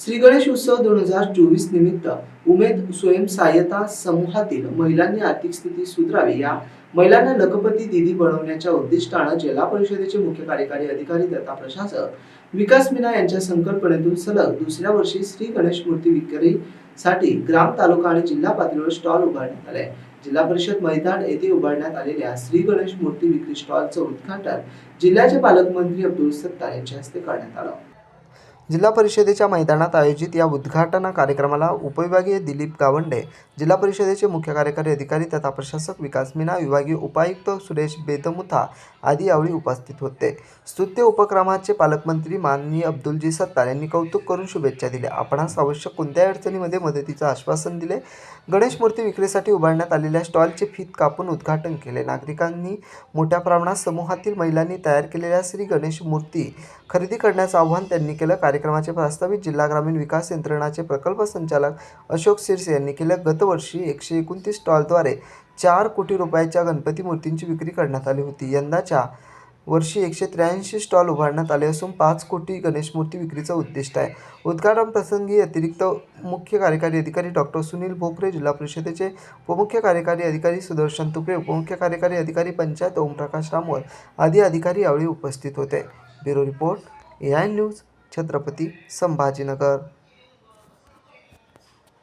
श्री गणेश उत्सव दोन हजार चोवीस निमित्त उमेद स्वयंसहाय्यता समूहातील महिलांनी आर्थिक स्थिती सुधारावी या महिलांना लखपती दिदी बनवण्याच्या उद्दिष्टानं जिल्हा परिषदेचे मुख्य कार्यकारी अधिकारी तथा प्रशासक विकास मीना यांच्या संकल्पनेतून सलग दुसऱ्या वर्षी श्री गणेश मूर्ती विक्रीसाठी ग्राम तालुका आणि जिल्हा पातळीवर स्टॉल उभारण्यात आले. जिल्हा परिषद मैदान येथे उभारण्यात आलेल्या श्री गणेश मूर्ती विक्री स्टॉलचं उद्घाटन जिल्ह्याचे पालकमंत्री अब्दुल सत्तार यांच्या हस्ते करण्यात आलं. जिल्हा परिषदेच्या मैदानात आयोजित या उद्घाटन कार्यक्रमाला उपविभागीय दिलीप गावंडे जिल्हा परिषदेचे मुख्य कार्यकारी अधिकारी तथा प्रशासक विकास मीना विभागीय उपायुक्त सुरेश बेदमुथा आदी यावेळी उपस्थित होते. स्तुत्य उपक्रमाचे पालकमंत्री माननीय अब्दुलजी सत्तार यांनी कौतुक करून शुभेच्छा दिल्या. आपणास आवश्यक कोणत्याही अडचणीमध्ये मदतीचं आश्वासन दिले. गणेश मूर्ती विक्रीसाठी उभारण्यात आलेल्या स्टॉलचे फीत कापून उद्घाटन केले. नागरिकांनी मोठ्या प्रमाणात समूहातील महिलांनी तयार केलेल्या श्री गणेश मूर्ती खरेदी करण्याचं आवाहन त्यांनी केलं. कार्यक्रमाचे प्रस्तावित जिल्हा ग्रामीण विकास यंत्रणाचे प्रकल्प संचालक अशोक शिरसे यांनी केलं गतवर्षी एकशे एकोणतीस स्टॉलद्वारे चार कोटी रुपयाच्या गणपती मूर्तींची विक्री करण्यात आली होती. यंदाच्या वर्षी एकशे त्र्याऐंशी स्टॉल उभारण्यात आले असून पाच कोटी गणेश मूर्ती विक्रीचं उद्दिष्ट आहे. उद्घाटन प्रसंगी अतिरिक्त मुख्य कार्यकारी अधिकारी डॉक्टर सुनील भोकरे जिल्हा परिषदेचे उपमुख्य कार्यकारी अधिकारी सुदर्शन तुपे उपमुख्य कार्यकारी अधिकारी पंचायत ओमप्रकाश रामवर आदी अधिकारी यावेळी उपस्थित होते. Bureau report A I news Chhatrapati Sambhajinagar.